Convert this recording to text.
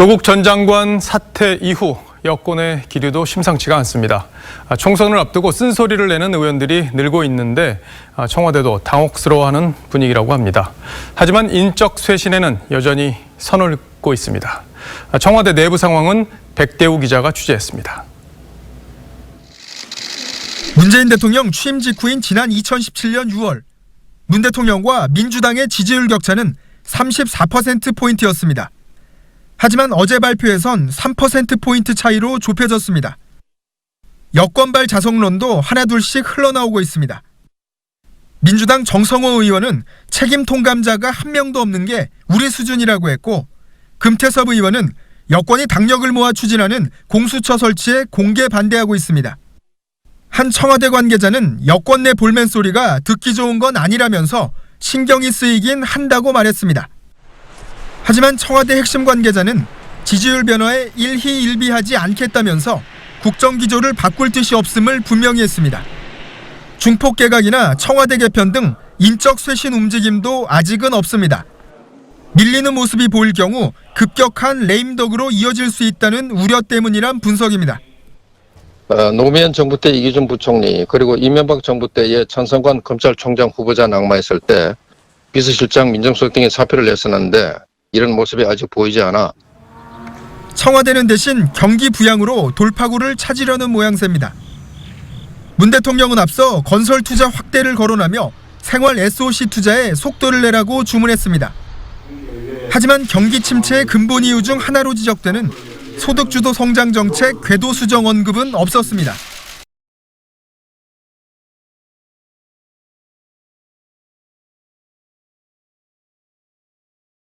조국 전 장관 사퇴 이후 여권의 기류도 심상치가 않습니다. 아, 총선을 앞두고 쓴소리를 내는 의원들이 늘고 있는데 아, 청와대도 당혹스러워하는 분위기라고 합니다. 하지만 인적 쇄신에는 여전히 선을 긋고 있습니다. 아, 청와대 내부 상황은 백대우 기자가 취재했습니다. 문재인 대통령 취임 직후인 지난 2017년 6월 문 대통령과 민주당의 지지율 격차는 34%포인트였습니다. 하지만 어제 발표에선 3%포인트 차이로 좁혀졌습니다. 여권발 자성론도 하나둘씩 흘러나오고 있습니다. 민주당 정성호 의원은 책임 통감자가 한 명도 없는 게 우리 수준이라고 했고 금태섭 의원은 여권이 당력을 모아 추진하는 공수처 설치에 공개 반대하고 있습니다. 한 청와대 관계자는 여권 내 볼멘 소리가 듣기 좋은 건 아니라면서 신경이 쓰이긴 한다고 말했습니다. 하지만 청와대 핵심 관계자는 지지율 변화에 일희일비하지 않겠다면서 국정 기조를 바꿀 뜻이 없음을 분명히 했습니다. 중폭 개각이나 청와대 개편 등 인적 쇄신 움직임도 아직은 없습니다. 밀리는 모습이 보일 경우 급격한 레임덕으로 이어질 수 있다는 우려 때문이란 분석입니다. 어, 노무현 정부 때 이기준 부총리 그리고 이명박 정부 때의 천성관 검찰총장 후보자 낙마했을 때 비서실장 민정수석 등의 사표를 냈었는데 이런 모습이 아직 보이지 않아 청와대는 대신 경기 부양으로 돌파구를 찾으려는 모양새입니다. 문 대통령은 앞서 건설 투자 확대를 거론하며 생활 SOC 투자에 속도를 내라고 주문했습니다. 하지만 경기 침체의 근본 이유 중 하나로 지적되는 소득주도 성장 정책 궤도 수정 언급은 없었습니다.